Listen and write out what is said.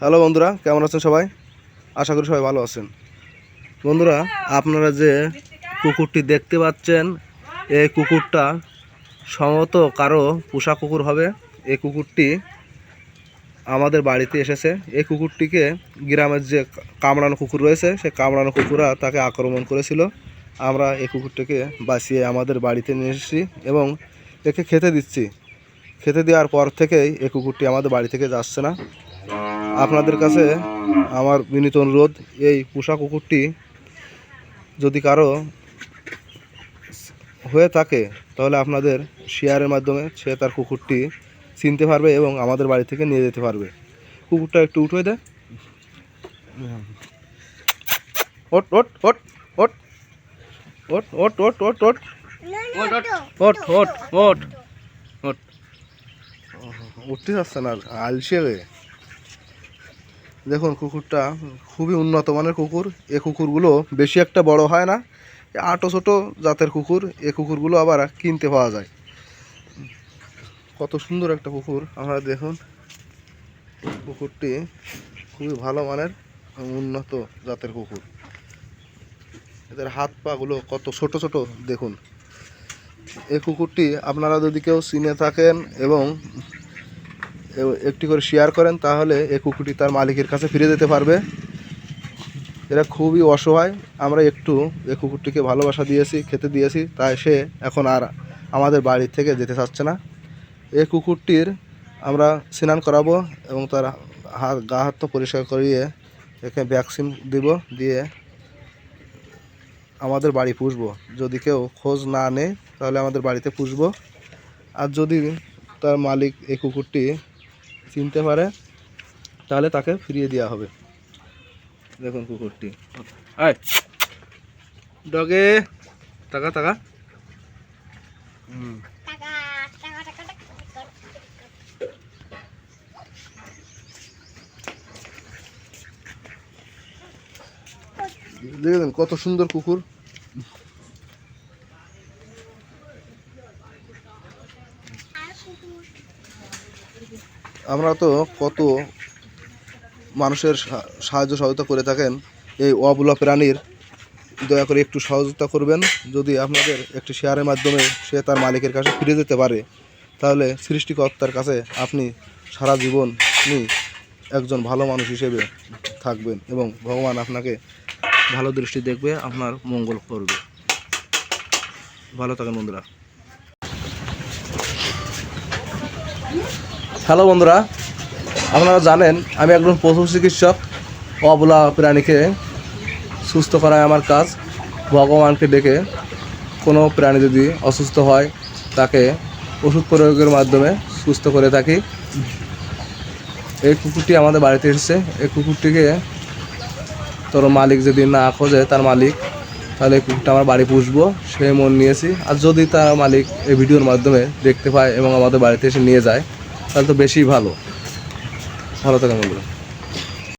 Hello বন্ধুরা, কেমন আছেন সবাই? আশা করি সবাই ভালো আছেন। বন্ধুরা, আপনারা যে কুকুরটি দেখতে পাচ্ছেন, এই কুকুরটা সম্ভবত কারও পোষা কুকুর হবে। এই কুকুরটি আমাদের বাড়িতে এসেছে। এই কুকুরটিকে গ্রামের যে কামড়ানো কুকুর রয়েছে সে কামড়ানো কুকুরা তাকে আক্রমণ করেছিল। আমরা এই কুকুরটিকে বাঁচিয়ে আমাদের বাড়িতে নিয়ে এসেছি এবং একে খেতে দিচ্ছি। খেতে দেওয়ার পর থেকেই এই কুকুরটি আমাদের বাড়ি থেকে যাচ্ছে না। আপনাদের কাছে আমার বিনীত অনুরোধ এই পোষা কুকুরটি যদি কারও হয়ে থাকে তাহলে আপনাদের শেয়ারের মাধ্যমে সে তার কুকুরটি চিনতে পারবে এবং আমাদের বাড়ি থেকে নিয়ে যেতে পারবে কুকুরটা একটু উঠে দে ওট ওট ওট ওট ওট ওট ওট ওট ওট ওট ওট ওট ওট ওট উঠতে যাচ্ছে না আলসে হয়ে দেখুন কুকুরটা খুবই উন্নত মানের কুকুর। এ কুকুরগুলো বেশি একটা বড় হয় না। এ আটো ছোটো জাতের কুকুর। এ কুকুরগুলো আবার কিনতে পাওয়া যায়। কত সুন্দর একটা কুকুর। আপনারা দেখুন, কুকুরটি খুবই ভালো মানের উন্নত জাতের কুকুর। এদের হাত পাগুলো কত ছোট ছোট, দেখুন। এই কুকুরটি আপনারা যদি কেউ চিনে থাকেন এবং এ- একটি করে শেয়ার করেন, তাহলে এ কুকুরটি তার মালিকের কাছে ফিরে যেতে পারবে। এরা খুবই অসহায়। আমরা একটু এই কুকুরটিকে ভালোবাসা দিয়েছি, খেতে দিয়েছি, তাই সে এখন আর আমাদের বাড়ি থেকে যেতে চাচ্ছে না। এই কুকুরটির আমরা স্নান করাবো এবং তার হাত, গা হাত তো পরিষ্কার করিয়ে একে ভ্যাকসিন দিব, দিয়ে আমাদের বাড়ি পুষবো। যদি কেউ খোঁজ না নেয়, তাহলে আমাদের বাড়িতে পুষবো। আর যদি তার মালিক এই কুকুরটি চিনতে পারে, তাহলে তাকে ফিরিয়ে দেওয়া হবে। দেখুন কুকুরটি। আয় ডগে, টাকা টাকা। হুম। দেখেছেন কত সুন্দর কুকুর? আমরা তো কত মানুষের সাহায্য সহায়তা করে থাকেন, এই অবলা প্রাণীর, দয়া করে একটু সহযোগিতা করবেন। যদি আপনাদের একটি শেয়ারের মাধ্যমে সে তার মালিকের কাছে ফিরে যেতে পারে, তাহলে সৃষ্টিকর্তার কাছে আপনি সারা জীবন একজন ভালো মানুষ হিসেবে থাকবেন এবং ভগবান আপনাকে ভালো দৃষ্টি দেখবে, আপনার মঙ্গল করবে। ভালো থাকেন বন্ধুরা। হ্যালো বন্ধুরা, আপনারা জানেন আমি একজন পশু চিকিৎসক। অবলা প্রাণীকে সুস্থ করায় আমার কাজ। ভগবানকে ডেকে কোনো প্রাণী যদি অসুস্থ হয়, তাকে ওষুধ প্রয়োগের মাধ্যমে সুস্থ করে থাকি। এই কুকুরটি আমাদের বাড়িতে এসেছে। এই কুকুরটিকে তোর মালিক যদি না খোঁজে, তার মালিক, তাহলে এই কুকুরটা আমার বাড়ি পুষবো। সে মন নিয়েছি। আর যদি তার মালিক এই ভিডিওর মাধ্যমে দেখতে পায় এবং আমাদের বাড়িতে এসে নিয়ে যায় তাহলে তো বেশি ভালো। ভালো থাকেন বন্ধুরা।